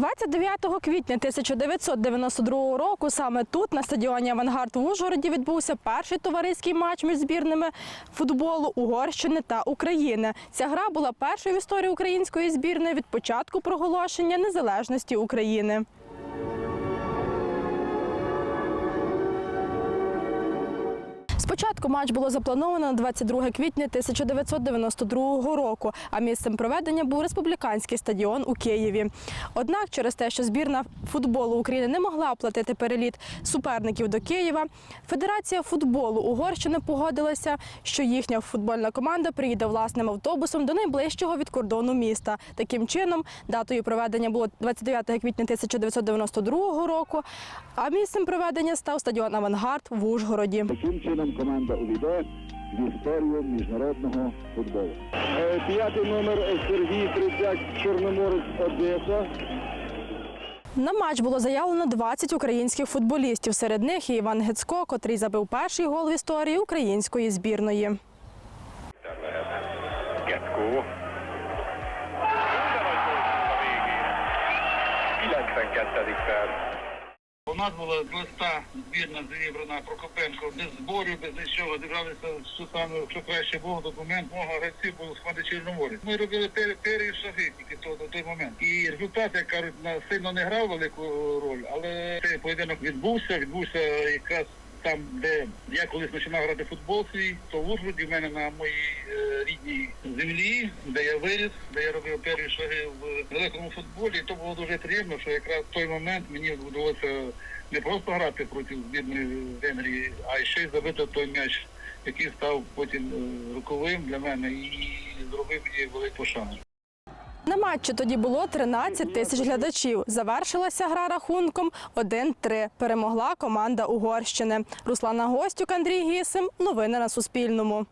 29 квітня 1992 року саме тут, на стадіоні Авангард в Ужгороді, відбувся перший товариський матч між збірними футболу Угорщини та України. Ця гра була першою в історії української збірної від початку проголошення незалежності України. Спочатку матч було заплановано на 22 квітня 1992 року, а місцем проведення був республіканський стадіон у Києві. Однак, через те, що збірна футболу України не могла оплатити переліт суперників до Києва, Федерація футболу Угорщини погодилася, що їхня футбольна команда приїде власним автобусом до найближчого від кордону міста. Таким чином, датою проведення було 29 квітня 1992 року, а місцем проведення став стадіон Авангард в Ужгороді. Таким чином команда увійде в історію міжнародного футболу. Е, П'ятий номер Сергій Тридяк Чорноморець Одеса. На матч було заявлено 20 українських футболістів. Серед них і Іван Гецько, котрий забив перший гол в історії української збірної. Getko. 92. perc. У нас була з листа збірна зібрана Прокопенко без зборів, без нічого. Держалися що саме, що краще був документ. Мого гравців був схвати Чорноморі. Ми робили пер, перші шаги тільки то, до той момент. І результат, як кажуть, сильно не грав велику роль, але цей поєдинок відбувся. Відбувся якраз там, де я колись починав грати футбол свій, то в Ужгороді в мене на моїй е, рідній землі, де я виріс, де я робив перші шаги в великому футболі. І то було дуже приємно, що якраз в той момент мені вдалося не просто грати проти збірної Венгрії, а ще й забити той м'яч, який став потім е, роковим для мене і зробив мені велику пошану. На матчі тоді було 13 тисяч глядачів. Завершилася гра рахунком 1-3. Перемогла команда Угорщини. Руслана Гостюк, Андрій Гісим. Новини на Суспільному.